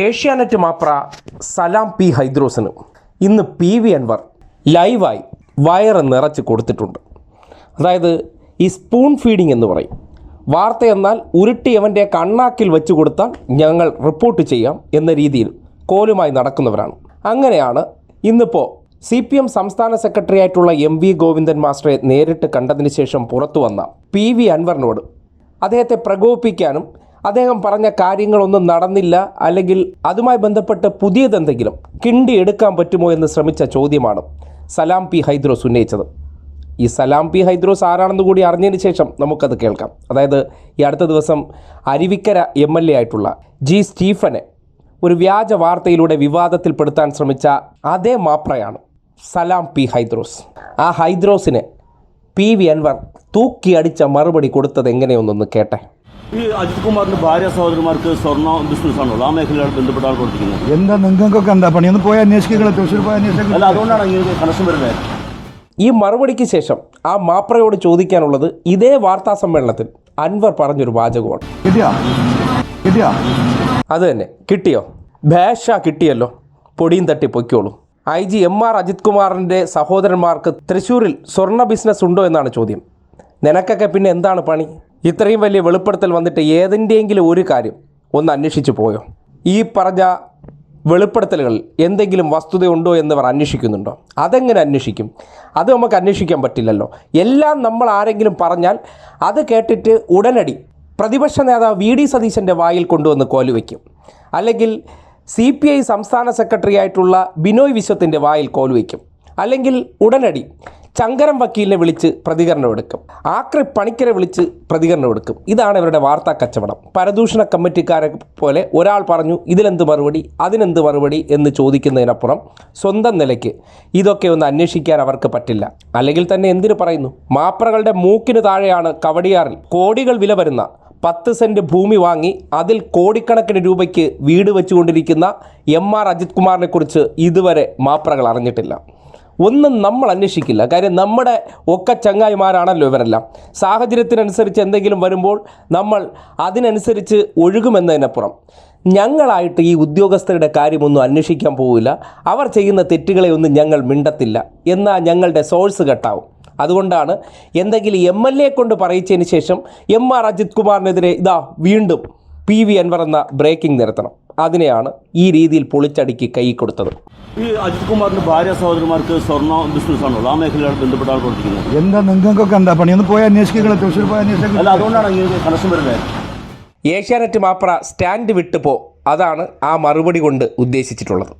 ഏഷ്യാനെറ്റ് മാപ്ര സലാം പി ഹൈദ്രോസിന് ഇന്ന് പി വി അൻവർ ലൈവായി വയറ് നിറച്ച് കൊടുത്തിട്ടുണ്ട്. അതായത് ഈ സ്പൂൺ ഫീഡിംഗ് എന്ന് പറയും. വാർത്ത എന്നാൽ ഉരുട്ടിയവന്റെ കണ്ണാക്കിൽ വെച്ച് കൊടുത്താൽ ഞങ്ങൾ റിപ്പോർട്ട് ചെയ്യാം എന്ന രീതിയിൽ കോലുമായി നടക്കുന്നവരാണ്. അങ്ങനെയാണ് ഇന്നിപ്പോൾ സി പി എം സംസ്ഥാന സെക്രട്ടറി ആയിട്ടുള്ള എം വി ഗോവിന്ദൻ മാസ്റ്ററെ നേരിട്ട് കണ്ടതിന് ശേഷം പുറത്തു വന്ന പി വി അൻവറിനോട് അദ്ദേഹത്തെ പ്രകോപിപ്പിക്കാനും അദ്ദേഹം പറഞ്ഞ കാര്യങ്ങളൊന്നും നടന്നില്ല. അല്ലെങ്കിൽ അതുമായി ബന്ധപ്പെട്ട് പുതിയതെന്തെങ്കിലും കിണ്ടി എടുക്കാൻ പറ്റുമോ എന്ന് ശ്രമിച്ച ചോദ്യമാണ് സലാം പി ഹൈദ്രോസ് ഉന്നയിച്ചത്. ഈ സലാം പി ഹൈദ്രോസ് ആരാണെന്ന് കൂടി അറിഞ്ഞതിന് ശേഷം നമുക്കത് കേൾക്കാം. അതായത് ഈ അടുത്ത ദിവസം അരുവിക്കര എം എൽ എ ആയിട്ടുള്ള ജി സ്റ്റീഫനെ ഒരു വ്യാജ വാർത്തയിലൂടെ വിവാദത്തിൽപ്പെടുത്താൻ ശ്രമിച്ച അതേ മാപ്രയാണ് സലാം പി ഹൈദ്രോസ്. ആ ഹൈദ്രോസിനെ പി വി അൻവർ തൂക്കിയടിച്ച മറുപടി കൊടുത്തത് എങ്ങനെയൊന്നൊന്ന് കേട്ടെ. ഈ അജിത് കുമാറിന്റെ ഭാര്യ സഹോദരന്മാർക്ക് സ്വർണ ബിസിനസ് ആണല്ലോ ആ മേഖലയോട് ബന്ധപ്പെട്ടാണ് കൊടുത്തിരിക്കുന്നത് എന്താ നിങ്ങൾക്കൊക്കെ എന്താ പണി? ഒന്ന് പോയി അന്വേഷിക്കുക തൃശ്ശൂർ പോയി അല്ല അതുകൊണ്ടാണ് ഇങ്ങനെ കണക്ഷൻ വരുന്നത് ഈ മറുപടിക്ക് ശേഷം ആ മാപ്രയോട് ചോദിക്കാനുള്ളത് ഇതേ വാർത്താ സമ്മേളനത്തിൽ അൻവർ പറഞ്ഞൊരു വാചകമാണ്. കിട്ടിയാ? കിട്ടിയാ? അത് തന്നെ. കിട്ടിയോ? ഭേഷ കിട്ടിയല്ലോ. പൊടിയും തട്ടി പൊയ്ക്കോളൂ. I G M R Ajith കുമാറിന്റെ സഹോദരന്മാർക്ക് തൃശ്ശൂരിൽ സ്വർണ ബിസിനസ് ഉണ്ടോ എന്നാണ് ചോദ്യം. നിനക്കൊക്കെ പിന്നെ എന്താണ് പണി? ഇത്രയും വലിയ വെളിപ്പെടുത്തൽ വന്നിട്ട് ഏതിന്റെയെങ്കിലും ഒരു കാര്യം ഒന്ന് അന്വേഷിച്ചു പോയോ? ഈ പറഞ്ഞ വെളിപ്പെടുത്തലുകളിൽ എന്തെങ്കിലും വസ്തുതയുണ്ടോ എന്നിവർ അന്വേഷിക്കുന്നുണ്ടോ? അതെങ്ങനെ അന്വേഷിക്കും? അത് നമുക്ക് അന്വേഷിക്കാൻ പറ്റില്ലല്ലോ. എല്ലാം നമ്മൾ ആരെങ്കിലും പറഞ്ഞാൽ അത് കേട്ടിട്ട് ഉടനടി പ്രതിപക്ഷ നേതാവ് വി ഡി സതീശന്റെ വായിൽ കൊണ്ടുവന്ന് കോലുവയ്ക്കും അല്ലെങ്കിൽ സി പി ഐ സംസ്ഥാന സെക്രട്ടറി ആയിട്ടുള്ള ബിനോയ് വിശ്വത്തിന്റെ വായിൽ കോലുവയ്ക്കും അല്ലെങ്കിൽ ഉടനടി ചങ്കരം വക്കീലിനെ വിളിച്ച് പ്രതികരണം എടുക്കും. ആക്രി പണിക്കരെ വിളിച്ച് പ്രതികരണം എടുക്കും. ഇതാണ് ഇവരുടെ വാർത്താ കച്ചവടം. പരദൂഷണ കമ്മിറ്റിക്കാരെ പോലെ ഒരാൾ പറഞ്ഞു ഇതിനെന്ത് മറുപടി അതിനെന്ത് മറുപടി എന്ന് ചോദിക്കുന്നതിനപ്പുറം സ്വന്തം നിലയ്ക്ക് ഇതൊക്കെ ഒന്ന് അന്വേഷിക്കാൻ അവർക്ക് പറ്റില്ല. അല്ലെങ്കിൽ തന്നെ എന്തിനു പറയുന്നു? മാപ്രകളുടെ മൂക്കിന് താഴെയാണ് കവടിയാറിൽ കോടികൾ വില വരുന്ന പത്ത് സെന്റ് ഭൂമി വാങ്ങി അതിൽ കോടിക്കണക്കിന് രൂപയ്ക്ക് വീട് വെച്ചുകൊണ്ടിരിക്കുന്ന എം ആർ അജിത് കുമാറിനെക്കുറിച്ച് ഇതുവരെ മാപ്രകൾ അറിഞ്ഞിട്ടില്ല. ഒന്നും നമ്മൾ അന്വേഷിക്കില്ല. കാര്യം നമ്മുടെ ഒക്കെ ചങ്ങായിമാരാണല്ലോ ഇവരെല്ലാം. സാഹചര്യത്തിനനുസരിച്ച് എന്തെങ്കിലും വരുമ്പോൾ നമ്മൾ അതിനനുസരിച്ച് ഒഴുകുമെന്നതിനപ്പുറം. ഞങ്ങളായിട്ട് ഈ ഉദ്യോഗസ്ഥരുടെ കാര്യമൊന്നും അന്വേഷിക്കാൻ പോവില്ല. അവർ ചെയ്യുന്ന തെറ്റുകളെ ഒന്നും ഞങ്ങൾ മിണ്ടത്തില്ല. എന്നാൽ ഞങ്ങളുടെ സോഴ്സ് കെട്ടാവും. അതുകൊണ്ടാണ് എന്തെങ്കിലും എം എൽ എ കൊണ്ട് പറയിച്ചതിന് ശേഷം എം ആർ അജിത് കുമാറിനെതിരെ ഇതാ വീണ്ടും പി വി അൻവർ എന്ന ബ്രേക്കിംഗ് നിരത്തണം. അതിനെയാണ് ഈ രീതിയിൽ പൊളിച്ചടുക്കി കൈ കൊടുത്തത്. ഈ അജിത് കുമാറിന്റെ ഭാര്യ സഹോദരന്മാർക്ക് സ്വർണ ബിസിനസ് ആണല്ലോ ആ മേഖലയോട് ആൾ കൊടുത്തിരിക്കുന്നത് എന്താ നിങ്ങൾക്കൊക്കെ എന്താ പണി? ഒന്ന് പോയി അന്വേഷിക്കുക തൃശ്ശൂർ പോയി അല്ല അതുകൊണ്ടാണ് ഇങ്ങനെ കണക്ഷൻ വരുന്നത്. ഏഷ്യാനെറ്റ് മാപ്ര സ്റ്റാൻഡ് വിട്ടുപോ. അതാണ് ആ മറുപടി കൊണ്ട് ഉദ്ദേശിച്ചിട്ടുള്ളത്.